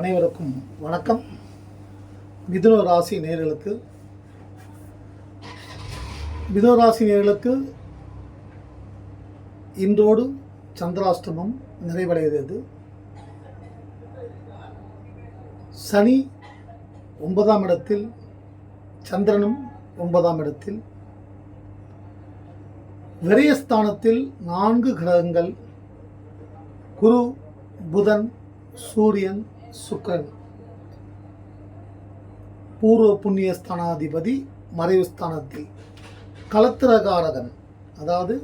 அனைவருக்கும் வணக்கம். மிதுன ராசி நேர்களுக்கு. மிதுன ராசி நேர்களுக்கு இன்றோடு சந்திராஷ்டமம் நிறைவடைகிறது. சனி ஒன்பதாம் இடத்தில் சந்திரனும் ஒன்பதாம் இடத்தில். விரயஸ்தானத்தில் நான்கு கிரகங்கள் குரு புதன் சூரியன் சுக்கரன். பூர்வ புண்ணிய ஸ்தானாதிபதி மறைவு ஸ்தானத்தில். கலத்திரகாரகன் அதாவது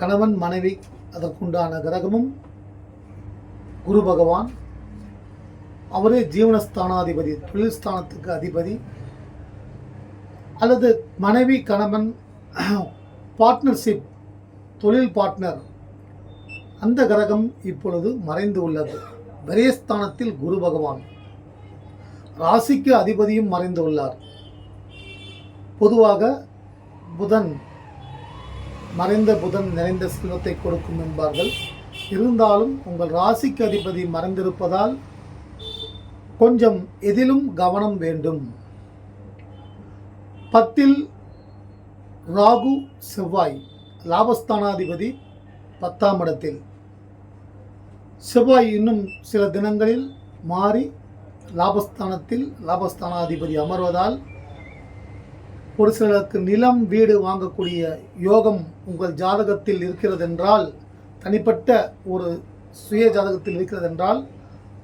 கணவன் மனைவி அதற்குண்டான கிரகமும் குரு பகவான். அவரே ஜீவனஸ்தானாதிபதி தொழில் ஸ்தானத்துக்கு அதிபதி. அல்லது மனைவி கணவன் பார்ட்னர்ஷிப் தொழில் பார்ட்னர் அந்த கிரகம் இப்பொழுது மறைந்து உள்ளது. விரயஸ்தானத்தில் குரு பகவான். ராசிக்கு அதிபதியும் மறைந்துள்ளார். பொதுவாக புதன் மறைந்த புதன் நிறைந்த செல்வத்தை கொடுக்கும் என்பார்கள். இருந்தாலும் உங்கள் ராசிக்கு அதிபதி மறைந்திருப்பதால் கொஞ்சம் எதிலும் கவனம் வேண்டும். பத்தில் ராகு செவ்வாய் லாபஸ்தானாதிபதி பத்தாம் இடத்தில். செவ்வாய் இன்னும் சில தினங்களில் மாறி லாபஸ்தானத்தில் லாபஸ்தானாதிபதி அமர்வதால் ஒரு சிலருக்கு நிலம் வீடு வாங்கக்கூடிய யோகம் உங்கள் ஜாதகத்தில் இருக்கிறதென்றால் தனிப்பட்ட ஒரு சுய ஜாதகத்தில் இருக்கிறதென்றால்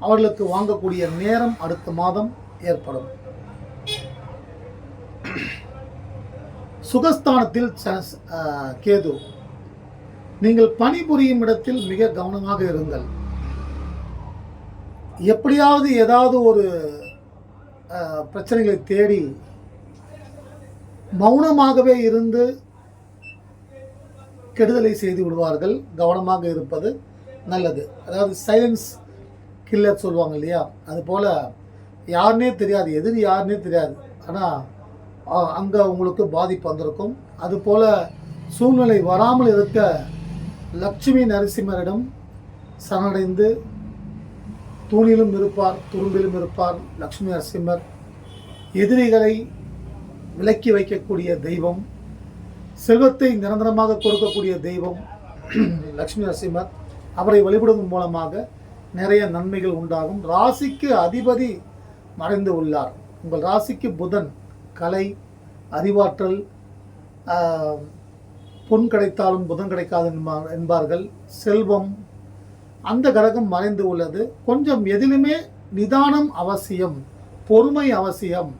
அவர்களுக்கு வாங்கக்கூடிய நேரம் அடுத்த மாதம் ஏற்படும். சுகஸ்தானத்தில் கேது. நீங்கள் பணிபுரியும் இடத்தில் மிக கவனமாக இருங்கள். எப்படியாவது ஏதாவது ஒரு பிரச்சனைகளை தேடி மௌனமாகவே இருந்து கெடுதலை செய்து விடுவார்கள். கவனமாக இருப்பது நல்லது. அதாவது சைலன்ஸ் கில்லர் சொல்லுவாங்க இல்லையா? அது போல் யாருனே தெரியாது. எதிரி யாருன்னே தெரியாது. ஆனால் அங்கே உங்களுக்கு பாதிப்பு வந்திருக்கும். அதுபோல் சூழ்நிலை வராமல் இருக்க லட்சுமி நரசிம்மரிடம் சரணடைந்து தூணிலும் இருப்பார் துரும்பிலும் இருப்பார் லக்ஷ்மி நரசிம்மர். எதிரிகளை விலக்கி வைக்கக்கூடிய தெய்வம் செல்வத்தை நிரந்தரமாக கொடுக்கக்கூடிய தெய்வம் லக்ஷ்மி நரசிம்மர். அவரை வழிபடுவதன் மூலமாக நிறைய நன்மைகள் உண்டாகும். ராசிக்கு அதிபதி மறைந்து உள்ளார். உங்கள் ராசிக்கு புதன் கலை அறிவாற்றல் பொன் கிடைத்தாலும் புதன் கிடைக்காது என்பார்கள். செல்வம் அந்த கிரகம் மறைந்து உள்ளது. கொஞ்சம் எதிலுமே நிதானம் அவசியம் பொறுமை அவசியம்.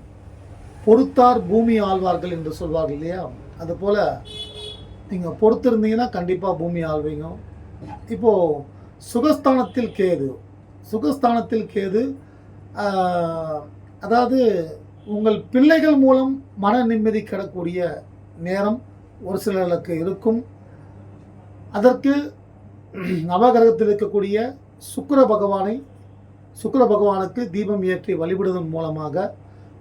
பொறுத்தார் பூமி ஆழ்வார்கள் என்று சொல்வார்கள் இல்லையா? அதுபோல் நீங்கள் பொறுத்திருந்தீங்கன்னா கண்டிப்பாக பூமி ஆள்வீங்க இப்போது சுகஸ்தானத்தில் கேது. சுகஸ்தானத்தில் கேது அதாவது உங்கள் பிள்ளைகள் மூலம் மன நிம்மதி கிடக்கூடிய நேரம் ஒரு சிலருக்கு இருக்கும். அதற்கு நவகிரகத்தில் இருக்கக்கூடிய சுக்கிர பகவானை சுக்கர பகவானுக்கு தீபம் ஏற்றி வழிபடுவதன் மூலமாக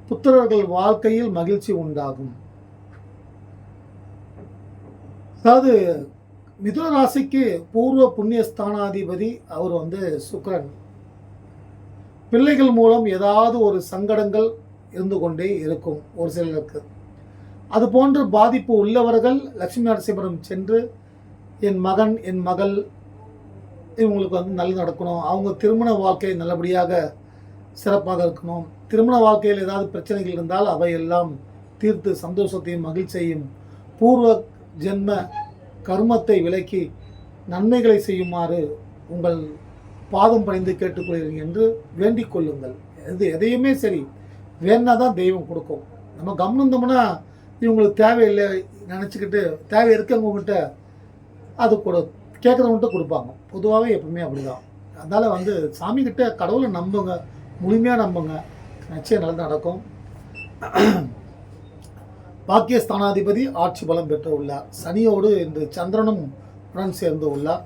புத்திரர்கள் வாழ்க்கையில் மகிழ்ச்சி உண்டாகும். அதாவது மிதுன ராசிக்கு பூர்வ புண்ணிய ஸ்தானாதிபதி அவர் வந்து சுக்கரன். பிள்ளைகள் மூலம் ஏதாவது ஒரு சங்கடங்கள் இருந்து கொண்டே இருக்கும் ஒரு சிலருக்கு. அது போன்று பாதிப்பு உள்ளவர்கள் லட்சுமி நரசிம்மரம் சென்று என் மகன் என் மகள் இவங்களுக்கு வந்து நல்லது நடக்கணும். அவங்க திருமண வாழ்க்கை நல்லபடியாக சிறப்பாக இருக்கணும். திருமண வாழ்க்கையில் ஏதாவது பிரச்சனைகள் இருந்தால் அவையெல்லாம் தீர்த்து சந்தோஷத்தையும் மகிழ்ச்சியையும் பூர்வ ஜென்ம கர்மத்தை விலக்கி நன்மைகளை செய்யுமாறு உங்கள் பாதம் பணிந்து கேட்டுக்கொள்கிறீங்க என்று வேண்டிக் கொள்ளுங்கள். எது எதையுமே சரி வேணா தான் தெய்வம் கொடுக்கும். நம்ம கவனிந்தோம்னா இவங்களுக்கு தேவையில்லை நினச்சிக்கிட்டு தேவை இருக்கவங்ககிட்ட அது கொடு கேட்குறவங்கள்ட்ட கொடுப்பாங்க. பொதுவாகவே எப்பவுமே அப்படிதான். அதனால் வந்து சாமிக்கிட்ட கடவுளை நம்புங்க. முழுமையாக நம்புங்க. நிச்சயம் நல்லது நடக்கும். பாக்கியஸ்தானாதிபதி ஆட்சி பலம் பெற்று உள்ளார் சனியோடு இன்று சந்திரனும் உடன் சேர்ந்து உள்ளார்.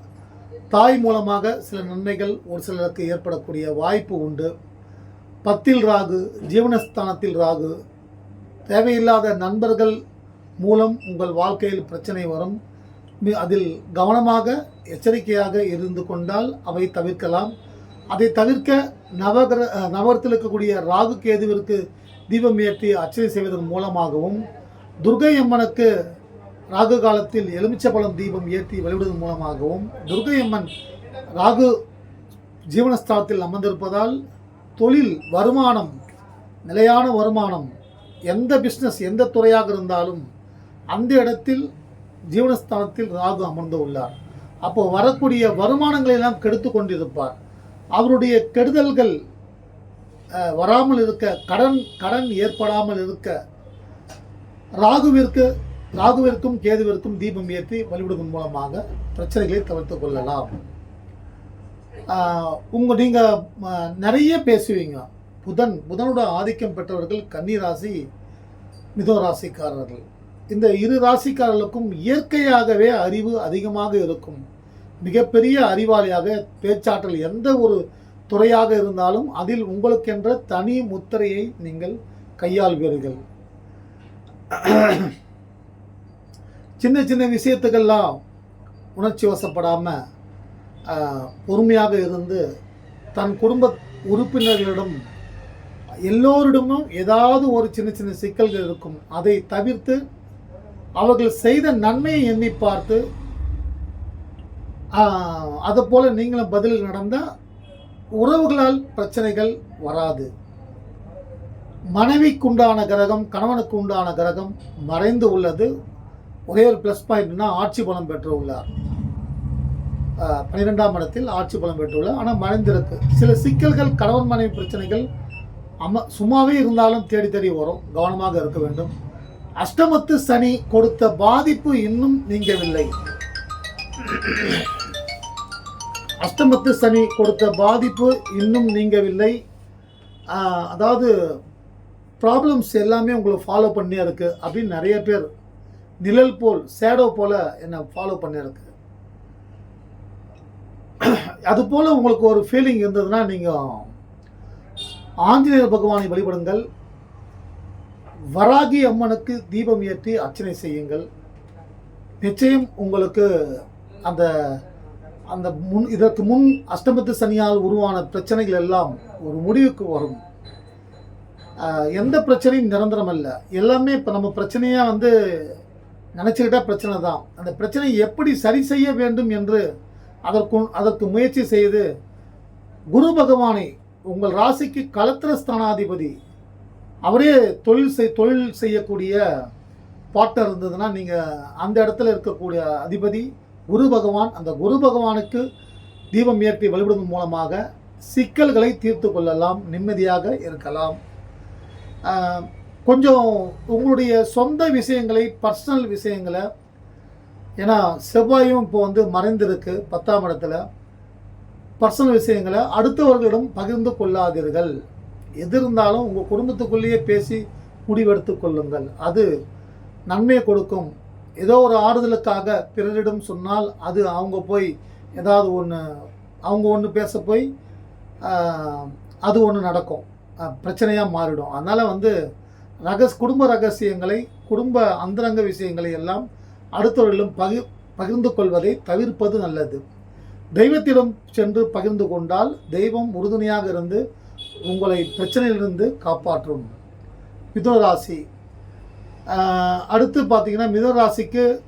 தாய் மூலமாக சில நன்மைகள் ஒரு சிலருக்கு ஏற்படக்கூடிய வாய்ப்பு உண்டு. பத்தில் ராகு ஜீவனஸ்தானத்தில் ராகு தேவையில்லாத நண்பர்கள் மூலம் உங்கள் வாழ்க்கையில் பிரச்சனை வரும். அதில் கவனமாக எச்சரிக்கையாக இருந்து கொண்டால் அவை தவிர்க்கலாம். அதை தவிர்க்க நவகிர நவரத்தில் இருக்கக்கூடிய ராகு கேதுவிற்கு தீபம் ஏற்றி அர்ச்சனை செய்வதன் மூலமாகவும் துர்கை அம்மனுக்கு ராகு காலத்தில் எலுமிச்சபழம் தீபம் ஏற்றி வழிபடுவதன் மூலமாகவும் துர்கை அம்மன் ராகு ஜீவனஸ்தானத்தில் அமர்ந்திருப்பதால் தொழில் வருமானம் நிலையான வருமானம் எந்த பிஸ்னஸ் எந்த துறையாக இருந்தாலும் அந்த இடத்தில் ஜீவனஸ்தானத்தில் ராகு அமர்ந்து உள்ளார். அப்போ வரக்கூடிய வருமானங்களை எல்லாம் கெடுத்து கொண்டிருப்பார். அவருடைய கெடுதல்கள் வராமல் இருக்க கடன் கடன் ஏற்படாமல் இருக்க ராகுவிற்கு ராகுவிற்கும் கேதுவிற்கும் தீபம் ஏற்றி வழிபடுவதன் மூலமாக பிரச்சனைகளை தவிர்த்து கொள்ளலாம். உங்க நீங்க நிறைய பேசுவீங்க. புதன் புதனோட ஆதிக்கம் பெற்றவர்கள் கன்னிராசி ராசி ராசிக்காரர்கள் இந்த இரு ராசிக்காரர்களுக்கும் இயற்கையாகவே அறிவு அதிகமாக இருக்கும். மிகப்பெரிய அறிவாளியாக பேச்சாற்றல் எந்த ஒரு துறையாக இருந்தாலும் அதில் உங்களுக்கென்ற தனி முத்திரையை நீங்கள் கையாள்வீர்கள் சின்ன சின்ன விஷயத்துக்கெல்லாம் உணர்ச்சி வசப்படாமல் பொறுமையாக இருந்து தன் குடும்ப உறுப்பினர்களிடம் எல்லோரிடமும் ஏதாவது ஒரு சின்ன சின்ன சிக்கல்கள் இருக்கும். அதை தவிர்த்து அவர்கள் செய்த நன்மையை எண்ணி பார்த்து அதை போல நீங்களும் பதில் நடந்தால் உறவுகளால் பிரச்சனைகள் வராது. மனைவிக்குண்டான கிரகம் கணவனுக்கு உண்டான கிரகம் மறைந்து உள்ளது. ஒரே ஒரு ப்ளஸ் பாயிண்ட்னா ஆட்சி பலம் பெற்று உள்ளார். பன்னிரெண்டாம் இடத்தில் ஆட்சி பலம் பெற்றுள்ளார் ஆனால் மறைந்திருக்கு. சில சிக்கல்கள் கணவன் மனைவி பிரச்சனைகள் அம்மா சும்மாவே இருந்தாலும் தேடி தேடி வரும். கவனமாக இருக்க வேண்டும். அஷ்டமத்து சனி கொடுத்த பாதிப்பு இன்னும் நீங்கவில்லை. அஷ்டமத்து சனி கொடுத்த பாதிப்பு இன்னும் நீங்கவில்லை. அதாவது ப்ராப்ளம்ஸ் எல்லாமே உங்களை ஃபாலோ பண்ணியே இருக்குது அப்படின்னு நிறைய பேர் நிழல் போல் சேடோ போல் என்னை ஃபாலோ பண்ணியிருக்கு அது போல் உங்களுக்கு ஒரு ஃபீலிங் இருந்ததுன்னா நீங்கள் ஆஞ்சநேயர் பகவானை வழிபடுங்கள். வராகி அம்மனுக்கு தீபம் ஏற்றி அர்ச்சனை செய்யுங்கள். நிச்சயம் உங்களுக்கு அந்த அந்த முன் இதற்கு முன் அஷ்டமத்து சனியால் உருவான பிரச்சனைகள் எல்லாம் ஒரு முடிவுக்கு வரும். எந்த பிரச்சனையும் நிரந்தரம் இல்லை எல்லாமே இப்போ நம்ம பிரச்சனையாக வந்து நினச்சிக்கிட்டா பிரச்சனை தான். அந்த பிரச்சனையை எப்படி சரி செய்ய வேண்டும் என்று அதற்கு அதற்கு முயற்சி செய்து குரு பகவானை உங்கள் ராசிக்கு கலத்திர ஸ்தானாதிபதி அவரே தொழில் செய் தொழில் செய்யக்கூடிய பாட்டர் இருந்ததுன்னா நீங்கள் அந்த இடத்துல இருக்கக்கூடிய அதிபதி குரு பகவான் அந்த குரு பகவானுக்கு தீபம் ஏற்றி வழிபடுவதன் மூலமாக சிக்கல்களை தீர்த்து கொள்ளலாம் நிம்மதியாக இருக்கலாம். கொஞ்சம் உங்களுடைய சொந்த விஷயங்களை பர்சனல் விஷயங்களை ஏன்னா செவ்வாயும் இப்போ வந்து மறைந்திருக்கு பத்தாம் இடத்துல. பர்சனல் விஷயங்களை அடுத்தவர்களிடம் பகிர்ந்து கொள்ளாதீர்கள். எது இருந்தாலும் உங்கள் குடும்பத்துக்குள்ளேயே பேசி முடிவெடுத்து கொள்ளுங்கள். அது நன்மையை கொடுக்கும். ஏதோ ஒரு ஆறுதலுக்காக பிறரிடம் சொன்னால் அது அவங்க போய் ஏதாவது ஒன்று அவங்க ஒன்று பேச போய் அது ஒன்று நடக்கும். பிரச்சனையாக மாறிடும். அதனால் வந்து ரகஸ் குடும்ப ரகசியங்களை குடும்ப அந்தரங்க விஷயங்களை எல்லாம் அடுத்தவர்களிடம் பகிர் பகிர்ந்து கொள்வதை தவிர்ப்பது நல்லது. தெய்வத்திடம் சென்று பகிர்ந்து கொண்டால் தெய்வம் உறுதுணையாக இருந்து உங்களை பிரச்சனையிலிருந்து காப்பாற்றும். மிதராசி ராசி. அடுத்து பார்த்தீங்கன்னா மிதராசிக்கு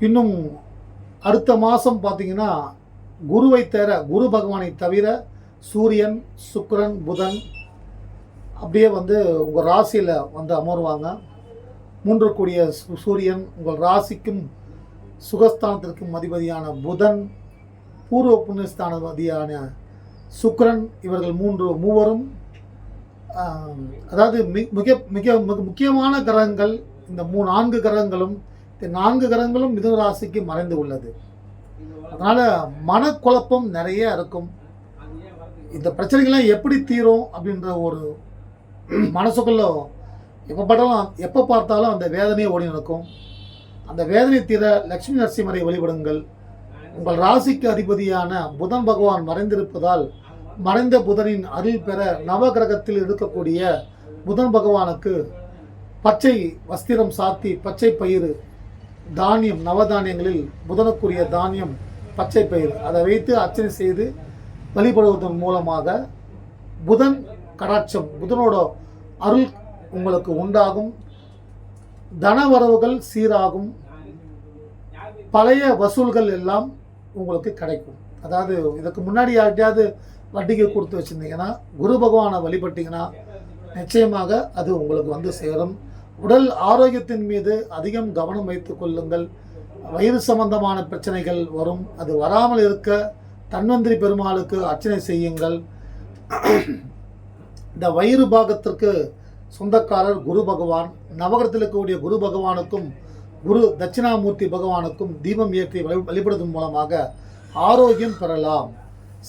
இன்னும் அடுத்த மாதம் பார்த்தீங்கன்னா குருவை தவிர குரு பகவானை தவிர சூரியன் சுக்கரன் புதன் அப்படியே வந்து உங்கள் ராசியில் வந்து அமருவாங்க. மூன்று கூடிய சு- சூரியன் உங்கள் ராசிக்கும் சுகஸ்தானத்திற்கும் அதிபதியான புதன் பூர்வ புண்ணியஸ்தானதியான சுக்கிரன் இவர்கள் மூன்று மூவரும் அதாவது மிக மிக மிக முக்கியமான கிரகங்கள் இந்த மூ நான்கு கிரகங்களும் இந்த நான்கு கிரகங்களும் மிதுன ராசிக்கு மறைந்து உள்ளது. அதனால் மனக்குழப்பம் நிறைய இருக்கும். இந்த பிரச்சனைகள்லாம் எப்படி தீரும் அப்படின்ற ஒரு மனசுக்குள்ள எப்போ பார்த்தாலும் எப்போ பார்த்தாலும் அந்த வேதனையை ஓடி நடக்கும். அந்த வேதனை தீர லக்ஷ்மி நரசிம்மரை வழிபடுங்கள். உங்கள் ராசிக்கு அதிபதியான புதன் பகவான் மறைந்திருப்பதால் மறைந்த புதனின் அருள் பெற நவகிரகத்தில் இருக்கக்கூடிய புதன் பகவானுக்கு பச்சை வஸ்திரம் சாத்தி பச்சை பயிறு தானியம் நவதானியங்களில் புதனுக்குரிய தானியம் பச்சை பயிர் அதை வைத்து அர்ச்சனை செய்து வழிபடுவதன் மூலமாக புதன் கடாட்சம் புதனோட அருள் உங்களுக்கு உண்டாகும். தனவரவுகள் சீராகும். பழைய வசூல்கள் எல்லாம் உங்களுக்கு கிடைக்கும். அதாவது இதுக்கு முன்னாடி யார்கிட்டயாவது வட்டிக்கு கொடுத்து வச்சுருந்தீங்கன்னா குரு பகவானை வழிபட்டீங்கன்னா நிச்சயமாக அது உங்களுக்கு வந்து சேரும். உடல் ஆரோக்கியத்தின் மீது அதிகம் கவனம் வைத்து கொள்ளுங்கள். வயிறு சம்பந்தமான பிரச்சனைகள் வரும். அது வராமல் இருக்க தன்வந்திரி பெருமாளுக்கு அர்ச்சனை செய்யுங்கள். இந்த வயிறு பாகத்திற்கு சொந்தக்காரர் குரு பகவான். நவகரத்தில் இருக்கக்கூடிய குரு பகவானுக்கும் குரு தட்சிணாமூர்த்தி பகவானுக்கும் தீபம் ஏற்றி வழி- வழிபடுவதன் மூலமாக ஆரோக்கியம் பெறலாம்.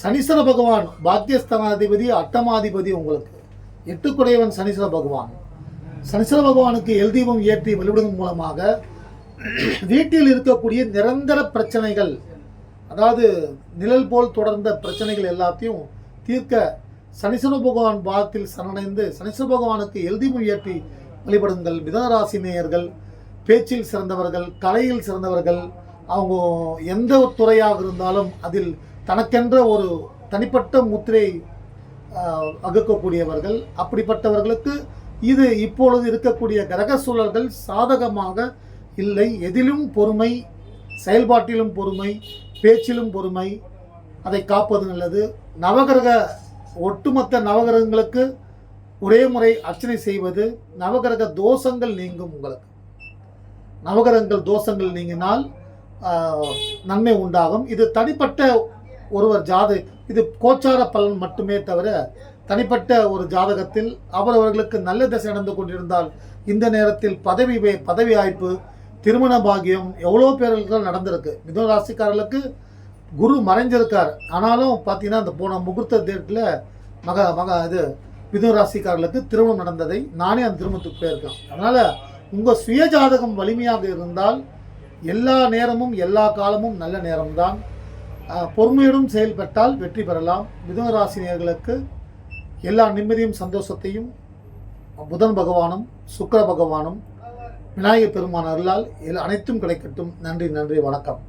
சனீஸ்வர பகவான் பாக்கியஸ்தானாதிபதி அட்டமாதிபதி உங்களுக்கு. எட்டுக்குடையவன் சனீஸ்வர பகவான். சனீஸ்வர பகவானுக்கு எல் தீபம் ஏற்றி வழிபடுவதன் மூலமாக வீட்டில் இருக்கக்கூடிய நிரந்தர பிரச்சனைகள் அதாவது நிழல் போல் தொடர்ந்த பிரச்சனைகள் எல்லாத்தையும் தீர்க்க சனீஸ்வர பகவான் பாகத்தில் சரணடைந்து சனீஸ்வர பகவானுக்கு எல் தீபம் ஏற்றி வழிபடுங்கள். மிதனராசி நேயர்கள் பேச்சில் சிறந்தவர்கள் கலையில் சிறந்தவர்கள் அவங்க எந்த ஒரு துறையாக இருந்தாலும் அதில் தனக்கென்ற ஒரு தனிப்பட்ட முத்திரை அகுக்கக்கூடியவர்கள். வகுக்கக்கூடியவர்கள் அப்படிப்பட்டவர்களுக்கு இது இப்பொழுது இருக்கக்கூடிய கிரக சூழல்கள் சாதகமாக இல்லை. எதிலும் பொறுமை செயல்பாட்டிலும் பொறுமை பேச்சிலும் பொறுமை அதை காப்பது நல்லது. நவகிரக ஒட்டுமொத்த நவகிரகங்களுக்கு ஒரே முறை அர்ச்சனை செய்வது நவகிரக தோஷங்கள் நீங்கும் உங்களுக்கு. நவகிரகங்கள் தோஷங்கள் நீங்கினால் நன்மை உண்டாகும். இது தனிப்பட்ட ஒருவர் ஜாத இது கோச்சார பலன் மட்டுமே தவிர தனிப்பட்ட ஒரு ஜாதகத்தில் அவரவர்களுக்கு நல்ல திசை நடந்து கொண்டிருந்தால் இந்த நேரத்தில் பதவி வே- பதவி வாய்ப்பு திருமண பாகியம் எவ்வளோ பேர்களுக்கு நடந்திருக்கு. மிதுன ராசிக்காரர்களுக்கு குரு மறைஞ்சிருக்கார். ஆனாலும் பார்த்தீங்கன்னா அந்த போன முகூர்த்த தேட்டில் மக மக இது மிதுன ராசிக்காரர்களுக்கு திருமணம் நடந்ததை நானே அந்த திருமணத்துக்கு போயிருக்கேன். அதனால் உங்கள் சுய ஜாதகம் வலிமையாக இருந்தால் எல்லா நேரமும் எல்லா காலமும் நல்ல நேரம்தான். பொறுமையுடன் செயல்பட்டால் வெற்றி பெறலாம். மிதுனராசினியர்களுக்கு எல்லா நிம்மதியும் சந்தோஷத்தையும் புதன் பகவானும் சுக்கர பகவானும் விநாயகர் பெருமான் அருளால் எல்லா- அனைத்தும் கிடைக்கட்டும். நன்றி நன்றி வணக்கம்.